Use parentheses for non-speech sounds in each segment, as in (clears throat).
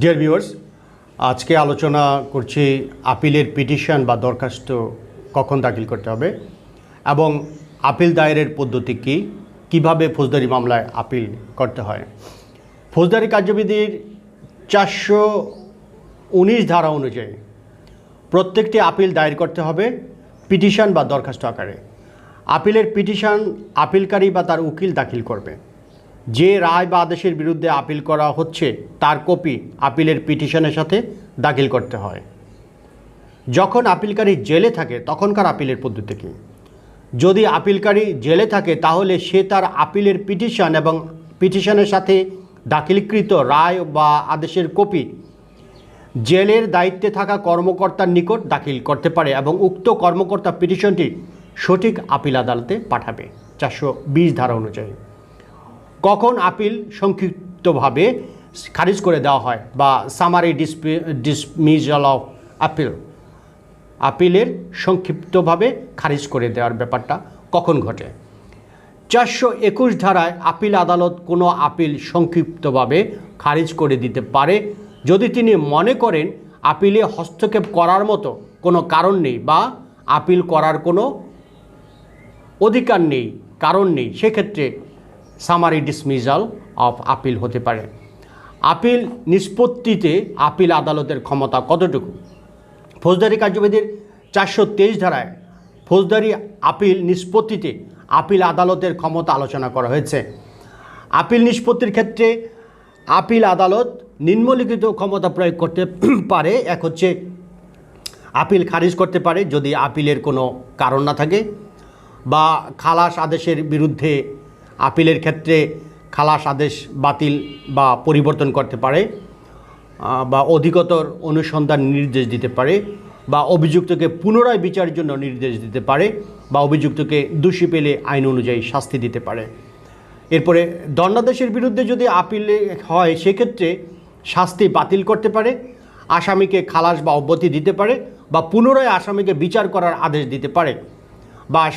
Dear viewers আজকে আলোচনা করছি আপিলের পিটিশন বা দরখাস্ত কখন দাখিল করতে হবে এবং আপিল দায়েরের পদ্ধতি কী? কীভাবে ফৌজদারি মামলায় আপিল করতে হয়? ফৌজদারি কার্যবিধির চারশো উনিশ ধারা অনুযায়ী প্রত্যেকটি আপিল দায়ের করতে হবে পিটিশন বা দরখাস্ত আকারে। আপিলের পিটিশন আপিলকারী বা তার উকিল দাখিল করবে। যে রায় বা আদেশের বিরুদ্ধে আপিল করা হচ্ছে, তার কপি আপিলের পিটিশনের সাথে দাখিল করতে হয়। যখন আপিলকারী জেলে থাকে, তখনকার আপিলের পদ্ধতি কী? যদি আপিলকারী জেলে থাকে, তাহলে সে তার আপিলের পিটিশন এবং পিটিশনের সাথে দাখিলকৃত রায় বা আদেশের কপি জেলের দায়িত্বে থাকা কর্মকর্তার নিকট দাখিল করতে পারে এবং উক্ত কর্মকর্তা পিটিশনটি সঠিক আপিল আদালতে পাঠাবে। চারশো বিশ ধারা অনুযায়ী। কখন আপিল সংক্ষিপ্তভাবে খারিজ করে দেওয়া হয় বা সামারি ডিসপি ডিসমিজাল অফ আপিল আপিলের সংক্ষিপ্তভাবে খারিজ করে দেওয়ার ব্যাপারটা কখন ঘটে? চারশো একুশ ধারায় আপিল আদালত কোনো আপিল সংক্ষিপ্তভাবে খারিজ করে দিতে পারে যদি তিনি মনে করেন আপিলে হস্তক্ষেপ করার মতো কোনো কারণ নেই বা আপিল করার কোনো অধিকার নেই, কারণ নেই, সেক্ষেত্রে সামারি ডিসমিজাল অফ আপিল হতে পারে। আপিল নিষ্পত্তিতে আপিল আদালতের ক্ষমতা কতটুকু? ফৌজদারি কার্যবিধির চারশো তেইশ ধারায় ফৌজদারি আপিল নিষ্পত্তিতে আপিল আদালতের ক্ষমতা আলোচনা করা হয়েছে। আপিল নিষ্পত্তির ক্ষেত্রে আপিল আদালত নিম্নলিখিত ক্ষমতা প্রয়োগ করতে (clears throat) পারে, এক হচ্ছে আপিল খারিজ করতে পারে যদি আপিলের কোনো কারণ না থাকে বা খালাস আদেশের বিরুদ্ধে আপিলের ক্ষেত্রে খালাস আদেশ বাতিল বা পরিবর্তন করতে পারে বা অধিকতর অনুসন্ধান নির্দেশ দিতে পারে, বা অভিযুক্তকে পুনরায় বিচারের জন্য নির্দেশ দিতে পারে, বা অভিযুক্তকে দোষী পেলে আইন অনুযায়ী শাস্তি দিতে পারে। এরপরে দণ্ডাদেশের বিরুদ্ধে যদি আপিলে হয়, সেক্ষেত্রে শাস্তি বাতিল করতে পারে, আসামিকে খালাস বা অব্যতি দিতে পারে, বা পুনরায় আসামিকে বিচার করার আদেশ দিতে পারে।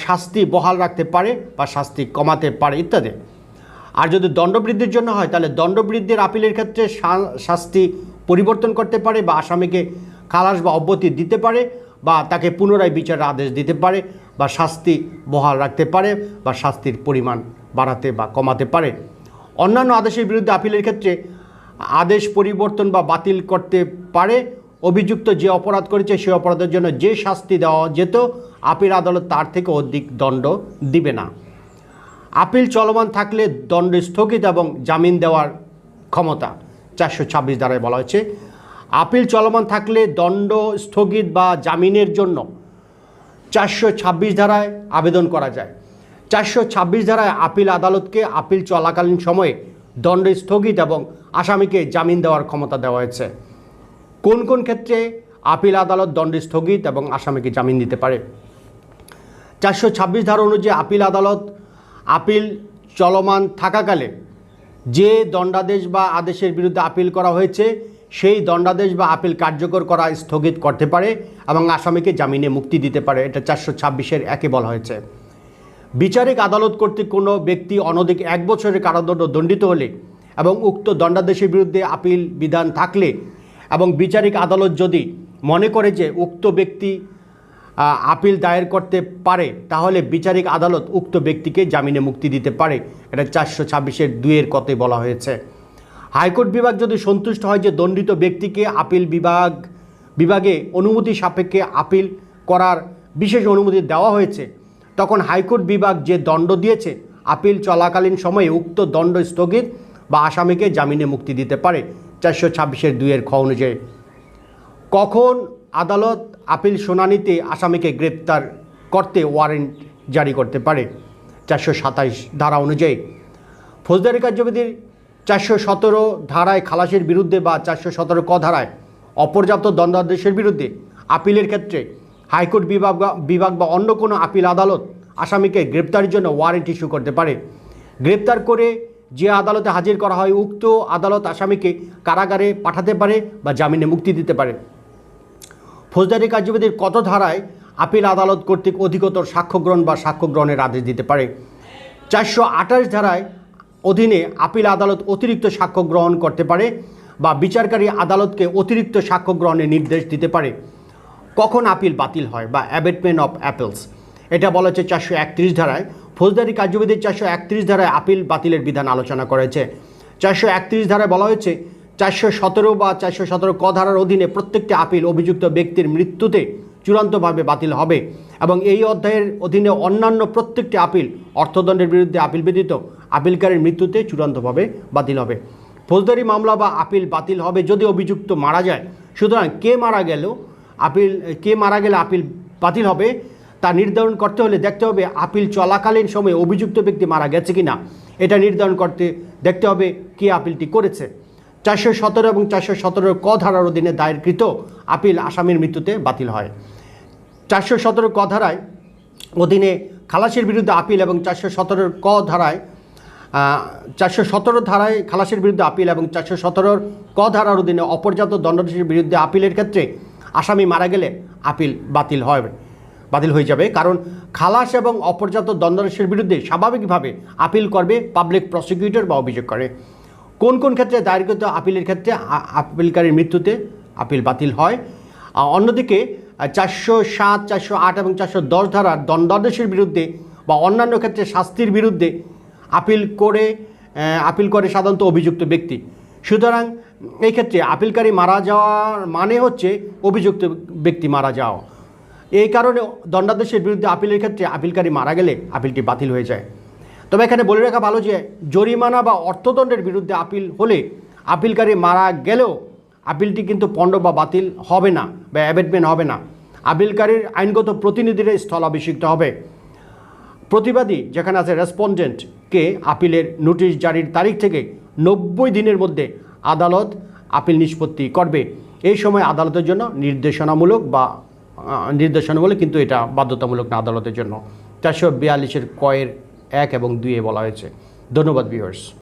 শাস্তি বহাল রাখতে পারে বা শাস্তি কমাতে পারে ইত্যাদি। আর যদি দণ্ডবৃদ্ধির জন্য হয়, তাহলে দণ্ডবৃদ্ধির আপিলের ক্ষেত্রে শাস্তি পরিবর্তন করতে পারে বা আসামিকে খালাস বা অব্যতি দিতে পারে বা তাকে পুনরায় বিচারের আদেশ দিতে পারে বা শাস্তি বহাল রাখতে পারে বা শাস্তির পরিমাণ বাড়াতে বা কমাতে পারে। অন্যান্য আদেশের বিরুদ্ধে আপিলের ক্ষেত্রে আদেশ পরিবর্তন বা বাতিল করতে পারে অভিযুক্ত যে অপরাধ করেছে সেই অপরাধের জন্য যে শাস্তি দেওয়া যেত, আপিল আদালত তার থেকে অধিক দণ্ড দিবে না। আপিল চলমান থাকলে দণ্ড স্থগিত এবং জামিন দেওয়ার ক্ষমতা চারশো ছাব্বিশ ধারায় বলা হয়েছে। আপিল চলমান থাকলে দণ্ড স্থগিত বা জামিনের জন্য চারশো ছাব্বিশ ধারায় আবেদন করা যায়। চারশো ছাব্বিশ ধারায় আপিল আদালতকে আপিল চলাকালীন সময়ে দণ্ড স্থগিত এবং আসামিকে জামিন দেওয়ার ক্ষমতা দেওয়া হয়েছে। কোন কোন ক্ষেত্রে আপিল আদালত দণ্ড স্থগিত এবং আসামিকে জামিন দিতে পারে? চারশো ছাব্বিশ ধারা অনুযায়ী আপিল আদালত আপিল চলমান থাকাকালে যে দণ্ডাদেশ বা আদেশের বিরুদ্ধে আপিল করা হয়েছে, সেই দণ্ডাদেশ বা আপিল কার্যকর করা স্থগিত করতে পারে এবং আসামিকে জামিনে মুক্তি দিতে পারে। এটা চারশো ছাব্বিশের একে বলা হয়েছে। বিচারিক আদালত কর্তৃক কোনো ব্যক্তি অনধিক এক বছরের কারাদণ্ড দণ্ডিত হলে এবং উক্ত দণ্ডাদেশের বিরুদ্ধে আপিল বিধান থাকলে এবং বিচারিক আদালত যদি মনে করে যে উক্ত ব্যক্তি আপিল দায়ের করতে পারে, তাহলে বিচারিক আদালত উক্ত ব্যক্তিকে জামিনে মুক্তি দিতে পারে। এটা চারশো ছাব্বিশের দুইয়ের কতে বলা হয়েছে। হাইকোর্ট বিভাগ যদি সন্তুষ্ট হয় যে দণ্ডিত ব্যক্তিকে আপিল বিভাগ, বিভাগে অনুমতি সাপেক্ষে আপিল করার বিশেষ অনুমতি দেওয়া হয়েছে, তখন হাইকোর্ট বিভাগ যে দণ্ড দিয়েছে, আপিল চলাকালীন সময়ে উক্ত দণ্ড স্থগিত বা আসামিকে জামিনে মুক্তি দিতে পারে। চারশো ছাব্বিশের দুইয়ের খ অনুযায়ী, কখন আদালত আপিল শুনানিতে আসামিকে গ্রেপ্তার করতে ওয়ারেন্ট জারি করতে পারে? চারশো সাতাইশ ধারা অনুযায়ী, ফৌজদারি কার্যবিধির চারশো সতেরো ধারায় খালাসের বিরুদ্ধে বা চারশো সতেরো ক ধারায় অপর্যাপ্ত দণ্ডাদেশের বিরুদ্ধে আপিলের ক্ষেত্রে হাইকোর্ট বিভাগ বিভাগ বা অন্য কোনো আপিল আদালত আসামিকে গ্রেপ্তারের জন্য ওয়ারেন্ট ইস্যু করতে পারে। গ্রেপ্তার করে যে আদালতে হাজির করা হয়, উক্ত আদালত আসামিকে কারাগারে পাঠাতে পারে বা জামিনে মুক্তি দিতে পারে। ফৌজদারি কার্যবিধির কত ধারায় আপিল আদালত কর্তৃক অধিকতর সাক্ষ্য গ্রহণ বা সাক্ষ্য গ্রহণের আদেশ দিতে পারে? চারশো আঠাশ ধারায় অধীনে আপিল আদালত অতিরিক্ত সাক্ষ্য গ্রহণ করতে পারে বা বিচারকারী আদালতকে অতিরিক্ত সাক্ষ্য গ্রহণের নির্দেশ দিতে পারে। কখন আপিল বাতিল হয় বা অ্যাবেটমেন্ট অফ অ্যাপেলস? এটা বলা হচ্ছে চারশো একত্রিশ ধারায় ফৌজদারি কার্যবিধির চারশো একত্রিশ ধারায় আপিল বাতিলের বিধান আলোচনা করেছে। চারশো একত্রিশ ধারায় বলা হয়েছে, চারশো সতেরো বা চারশো সতেরো ক ধারার অধীনে প্রত্যেকটি আপিল অভিযুক্ত ব্যক্তির মৃত্যুতে চূড়ান্তভাবে বাতিল হবে এবং এই অধ্যায়ের অধীনে অন্যান্য প্রত্যেকটি আপিল অর্থদণ্ডের বিরুদ্ধে আপিল ব্যতীত আপিলকারীর মৃত্যুতে চূড়ান্তভাবে বাতিল হবে। ফৌজদারি মামলা বা আপিল বাতিল হবে যদি অভিযুক্ত মারা যায়। সুতরাং কে মারা গেল, আপিল কে মারা গেলে আপিল বাতিল হবে? তা নির্ধারণ করতে হলে দেখতে হবে আপিল চলাকালীন সময়ে অভিযুক্ত ব্যক্তি মারা গেছে কি না এটা নির্ধারণ করতে দেখতে হবে কে আপিলটি করেছে। চারশো সতেরো এবং চারশো সতেরো ক ধারার অধীনে দায়েরকৃত আপিল আসামির মৃত্যুতে বাতিল হয়। চারশো সতেরো ক ধারায় অধীনে খালাসের বিরুদ্ধে আপিল এবং চারশো সতেরোর ক ধারায় চারশো সতেরো ধারায় খালাসের বিরুদ্ধে আপিল এবং চারশো সতেরোর ক ধারার অধীনে অপর্যাপ্ত দণ্ডাদেশের বিরুদ্ধে আপিলের ক্ষেত্রে আসামি মারা গেলে আপিল বাতিল হয়। বাতিল হয়ে যাবে। কারণ খালাস এবং অপর্যাপ্ত দণ্ডাদেশের বিরুদ্ধে স্বাভাবিকভাবে আপিল করবে পাবলিক প্রসিকিউটর বা অভিযোগ করে। কোন কোন ক্ষেত্রে দায়েরকৃত আপিলের ক্ষেত্রে আপিলকারীর মৃত্যুতে আপিল বাতিল হয়? অন্যদিকে চারশো সাত, চারশো আট এবং চারশো দশ ধারার দণ্ডাদেশের বিরুদ্ধে বা অন্যান্য ক্ষেত্রে শাস্তির বিরুদ্ধে আপিল করে আপিল করে সাধারণত অভিযুক্ত ব্যক্তি। সুতরাং এই ক্ষেত্রে আপিলকারী মারা যাওয়ার মানে হচ্ছে অভিযুক্ত ব্যক্তি মারা যাওয়া। এই কারণে দণ্ডাদেশের বিরুদ্ধে আপিলের ক্ষেত্রে আপিলকারী মারা গেলে আপিলটি বাতিল হয়ে যায়। তবে এখানে বলে রাখা ভালো যে, জরিমানা বা অর্থদণ্ডের বিরুদ্ধে আপিল হলে আপিলকারী মারা গেলেও আপিলটি কিন্তু পণ্ড বা বাতিল হবে না বা অ্যাবেটমেন্ট হবে না। আপিলকারীর আইনগত প্রতিনিধিরা স্থলাভিষিক্ত হবে। প্রতিবাদী যেখানে আছে রেসপন্ডেন্টকে আপিলের নোটিশ জারির তারিখ থেকে নব্বই দিনের মধ্যে আদালত আপিল নিষ্পত্তি করবে। এই সময় আদালতের জন্য নির্দেশনামূলক বা আহ, বলে কিন্তু এটা বাধ্যতামূলক না আদালতের জন্য। চারশো বিয়াল্লিশের কয়ের এক এবং দুইয়ে বলা হয়েছে। ধন্যবাদ ভিউয়ার্স